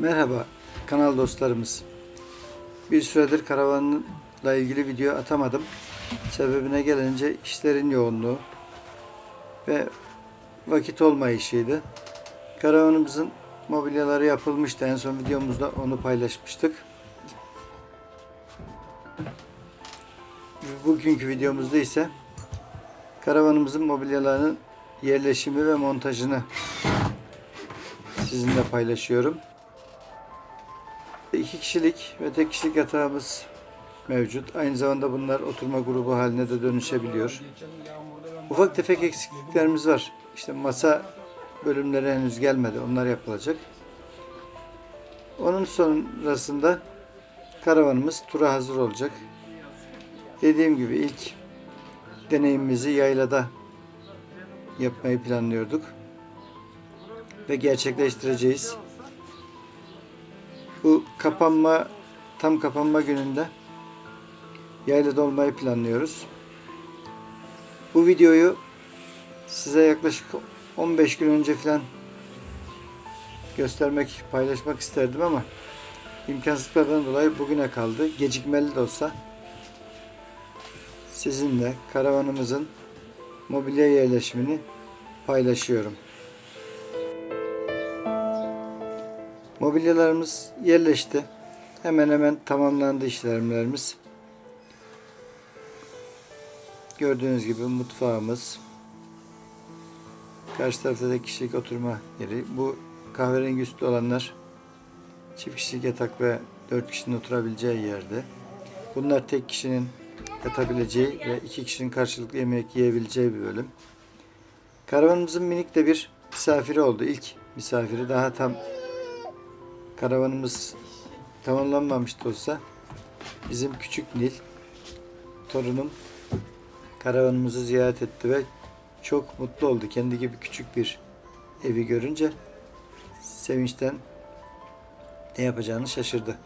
Merhaba kanal dostlarımız. Bir süredir karavanla ilgili video atamadım. Sebebine gelince işlerin yoğunluğu ve vakit olmayışıydı. Karavanımızın mobilyaları yapılmıştı. En son videomuzda onu paylaşmıştık. Bugünkü videomuzda ise karavanımızın mobilyalarının yerleşimi ve montajını sizinle paylaşıyorum. İki kişilik ve tek kişilik yatağımız mevcut. Aynı zamanda bunlar oturma grubu haline de dönüşebiliyor. Ufak tefek eksikliklerimiz var. İşte masa bölümleri henüz gelmedi. Onlar yapılacak. Onun sonrasında karavanımız tura hazır olacak. Dediğim gibi ilk deneyimimizi yaylada yapmayı planlıyorduk ve gerçekleştireceğiz. Bu kapanma tam kapanma gününde yaylada olmayı planlıyoruz. Bu videoyu size yaklaşık 15 gün önce falan göstermek, paylaşmak isterdim ama imkansızlıklardan dolayı bugüne kaldı. Gecikmeli de olsa sizinle karavanımızın mobilya yerleşimini paylaşıyorum. Mobilyalarımız yerleşti. Hemen hemen tamamlandı işlemlerimiz. Gördüğünüz gibi mutfağımız. Karşı tarafta da kişilik oturma yeri. Bu kahverengi üstlü olanlar çift kişilik yatak ve dört kişinin oturabileceği yerde. Bunlar tek kişinin yatabileceği ve iki kişinin karşılıklı yemek yiyebileceği bir bölüm. Karavanımızın minik de bir misafiri oldu. İlk misafiri daha tam karavanımız tamamlanmamış da olsa bizim küçük Nil torunum karavanımızı ziyaret etti ve çok mutlu oldu. Kendi gibi küçük bir evi görünce sevinçten ne yapacağını şaşırdı.